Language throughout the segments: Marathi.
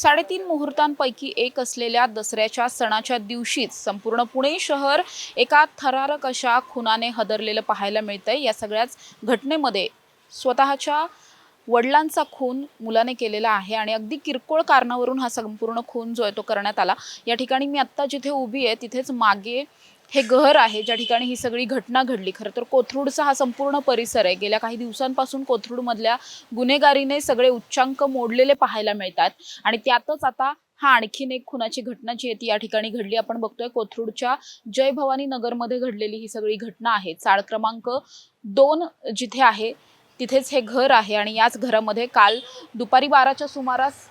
साडेतीन मुहूर्तांपैकी एक असलेल्या दसऱ्याच्या सणाच्या दिवशीच संपूर्ण पुणे शहर एका थरारक अशा खुनाने हदरलेलं पाहायला मिळतंय. या सगळ्याच घटनेमध्ये स्वतःच्या वडिलांचा खून मुलाने केलेला आहे आणि अगदी किरकोळ कारणावरून हा संपूर्ण खून जो आहे तो करण्यात आला. या ठिकाणी मी आत्ता जिथे उभी आहे तिथेच मागे हे घर आहे ज्या ठिकाणी ही सगळी घटना घडली. खरं तर कोथरूडचा हा संपूर्ण परिसर आहे. गेल्या काही दिवसांपासून कोथरूडमधल्या गुन्हेगारीने सगळे उच्चांक मोडलेले पाहायला मिळतात. आणि त्यातच आता हा आणखीन एक खुनाची घटना जी आहे ती या ठिकाणी घडली. आपण बघतोय कोथरूडच्या जय भवानी नगरमध्ये घडलेली ही सगळी घटना आहे. चाळ क्रमांक दोन जिथे आहे तिथेच हे घर आहे. आणि याच घरामध्ये काल दुपारी बाराच्या सुमारास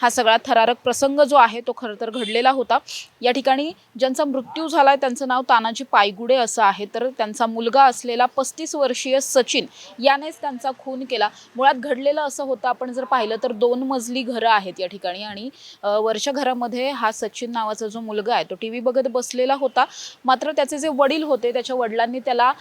हा सगळा थरारक प्रसंग जो आहे तो खरं तर घडलेला होता. या ठिकाणी ज्यांचा मृत्यू झाला आहे त्यांचं नाव तानाजी पायगुडे असं आहे. तर त्यांचा मुलगा असलेला पस्तीस वर्षीय सचिन यानेच त्यांचा खून केला. मुळात घडलेलं असं होतं आपण जर पाहिलं तर दोन मजली घरं आहेत या ठिकाणी आणि वर्षघरामध्ये वरच्या घरामध्ये हा सचिन नावाचा जो मुलगा आहे तो टी व्ही बघत बसलेला होता. मात्र त्याचे जे वडील होते त्याच्या वडिलांनी त्याला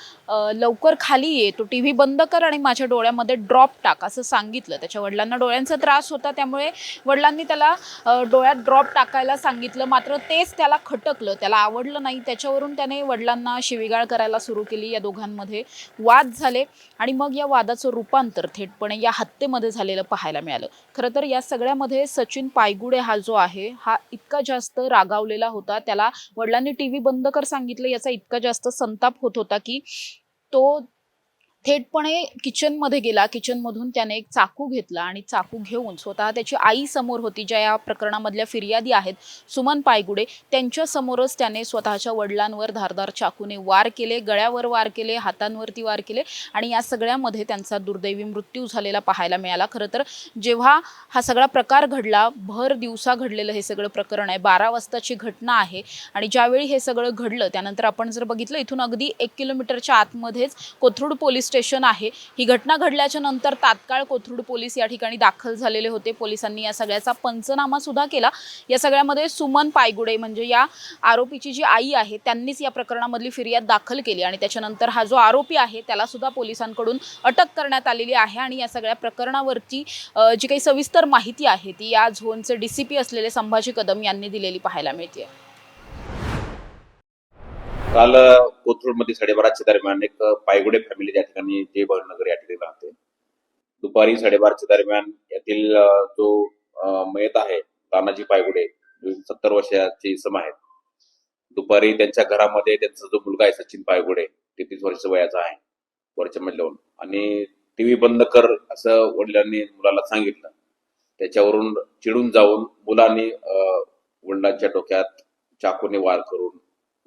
लवकर खाली ये तो टी व्ही बंद कर आणि माझ्या डोळ्यामध्ये ड्रॉप टाक असं सांगितलं. त्याच्या वडिलांना डोळ्यांचा त्रास होता त्यामुळे वडिलांनी वडिलांनी त्याला डोळ्यात ड्रॉप टाकायला सांगितलं. मात्र तेच त्याला खटकलं. त्याला आवडलं नाही. त्याच्यावरून त्याने वडिलांना शिवीगाळ करायला सुरू केली या दोघांमध्ये. वाद झाले आणि मग या वादाचं रूपांतर थेटपणे या हत्येमध्ये झालेलं पाहायला मिळालं. खरं तर या सगळ्यामध्ये सचिन पायगुडे हा जो आहे हा इतका जास्त रागावलेला होता. त्याला वडिलांनी टी व्ही बंद कर सांगितलं. याचा इतका जास्त संताप होत होता की तो थेटपणे किचनमध्ये गेला. किचनमधून त्याने एक चाकू घेतला आणि चाकू घेऊन स्वतः त्याची आई समोर होती ज्या या प्रकरणामधल्या फिर्यादी आहेत सुमन पायगुडे. त्यांच्या समोरच त्याने स्वतःच्या वडिलांवर धारदार चाकूने वार केले गळ्यावर वार केले हातांवरती वार केले आणि या सगळ्यामध्ये त्यांचा दुर्दैवी मृत्यू झालेला पाहायला मिळाला. खरं तर जेव्हा हा सगळा प्रकार घडला भर दिवसा घडलेलं हे सगळं प्रकरण आहे. बारा वाजताची घटना आहे आणि ज्यावेळी हे सगळं घडलं त्यानंतर आपण जर बघितलं इथून अगदी एक किलोमीटरच्या आतमध्येच कोथरूड पोलीस स्टेशन आहे. ही घटना घडल्याच्या नंतर तात्काळ कोथरूड पोलीस या ठिकाणी दाखल झालेले होते. पोलिसांनी या सगळ्याचा पंचनामा सुद्धा केला. या सगळ्यामध्ये सुमन पायगुडे म्हणजे या आरोपीची जी आई आहे त्यांनीच या प्रकरणामधली फिर्याद दाखल केली आणि त्याच्यानंतर हा जो आरोपी आहे त्याला सुद्धा पोलिसांकडून अटक करण्यात आलेली आहे आणि या सगळ्या प्रकरणावरची जी काही सविस्तर माहिती आहे ती या झोनचे डीसीपी असलेले संभाजी कदम यांनी दिलेली पाहायला मिळते काल कोथरूडमध्ये साडेबाराच्या दरम्यान एक पायगुडे फॅमिली त्या ठिकाणी जय नगर या ठिकाणी राहते. दुपारी साडेबाराच्या दरम्यान यातील जो मयत आहे तानाजी पायगुडे सत्तर वर्षाचे इसम आहेत. दुपारी त्यांच्या घरामध्ये त्यांचा जो मुलगा आहे सचिन पायगुडे तेहतीस वर्ष वयाचा आहे वरच्या मधल्याहून आणि टीव्ही बंद कर असं वडिलांनी मुलाला सांगितलं. त्याच्यावरून चिडून जाऊन मुलांनी वडिलांच्या डोक्यात चाकूने वार करून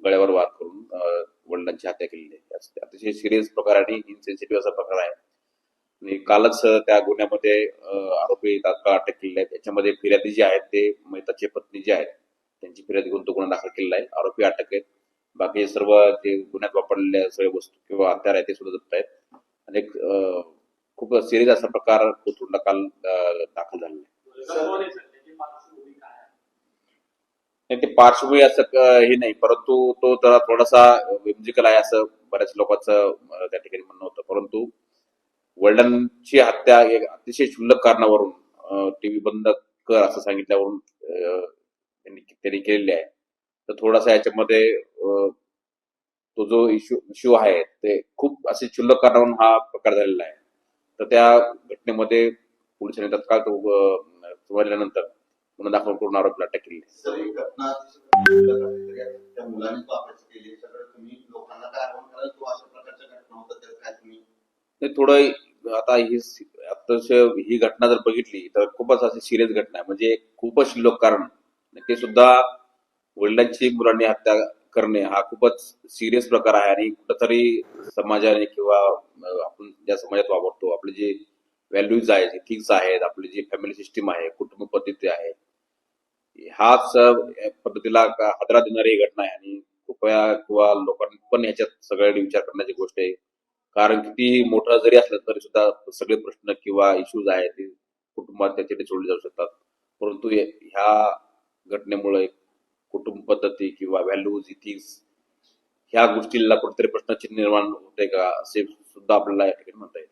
गळ्यावर वार करून वडिलांची हत्या केलेली आहे. अतिशय सिरियस प्रकार आणि इनसेन्सिटिव्ह असा प्रकार आहे. आणि कालच त्या गुन्ह्यामध्ये आरोपी तात्काळ अटक केलेले आहेत याच्यामध्ये फिर्यादी जे आहेत ते मैताचे पत्नी जे आहेत त्यांची फिर्यादी घेऊन तो गुन्हा दाखल केलेला आहे. आरोपी अटक आहेत. बाकी सर्व जे गुन्ह्यात वापरलेल्या सगळ्या वस्तू किंवा हत्यार आहेत ते सुद्धा जप्त आहेत. आणि खूप सिरियस असा प्रकार कोथरूडला काल दाखल झालेला आहे. नाही ते पार्श्वभूमी असं हे नाही परंतु तो जरा थोडासा विमजिकल आहे असं बऱ्याच लोकांचं त्या ठिकाणी म्हणणं होतं. परंतु वडिलांची हत्या एक अतिशय क्षुल्लक कारणावरून टीव्ही बंद कर असं सांगितल्यावरून त्यांनी त्यांनी केलेली आहे. तर थोडासा याच्यामध्ये तो जो इश्यू इश्यू आहे ते खूप असे क्षुल्लक कारणावरून हा प्रकार झालेला आहे. तर त्या घटनेमध्ये पोलिसांनी तत्काळ तो समजल्यानंतर गुन्हा दाखल करून आरोपीला अटक केली. ते थोडं आता ही अतिशय ही घटना जर बघितली तर खूपच अशी सिरियस घटना आहे. म्हणजे खूपच शिल्लक कारण ते सुद्धा वडिलांची मुलांनी हत्या करणे हा खूपच सिरियस प्रकार आहे. आणि कुठंतरी समाजाने किंवा आपण ज्या समाजात वावरतो आपले जे व्हॅल्यूज आहेत इथिक्स आहेत आपली जी फॅमिली सिस्टीम आहे कुटुंब पद्धती आहे हाच पद्धतीला का हादरा देणारी ही घटना आहे. आणि कृपया किंवा लोकांनी पण ह्याच्यात सगळ्यांनी विचार करण्याची गोष्ट आहे. कारण किती मोठं जरी असलं तरी सुद्धा सगळे प्रश्न किंवा इश्यूज आहेत ते कुटुंबात त्याच्याकडे सोडले जाऊ शकतात. परंतु ह्या घटनेमुळे कुटुंब पद्धती किंवा व्हॅल्यूज इथिक्स ह्या गोष्टीला कुठेतरी प्रश्नचिन्ह निर्माण होते का असे सुद्धा आपल्याला या ठिकाणी म्हणता येईल.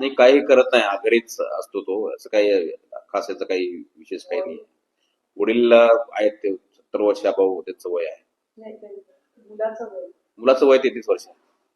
नाही काही करत नाही. हा घरीच असतो तो. असं काही खास याचं काही विशेष काही नाही. वडील आहेत ते सत्तर वर्ष अभाव त्यांचं वय आहे. मुलाचं वय तेहतीस वर्ष आहे.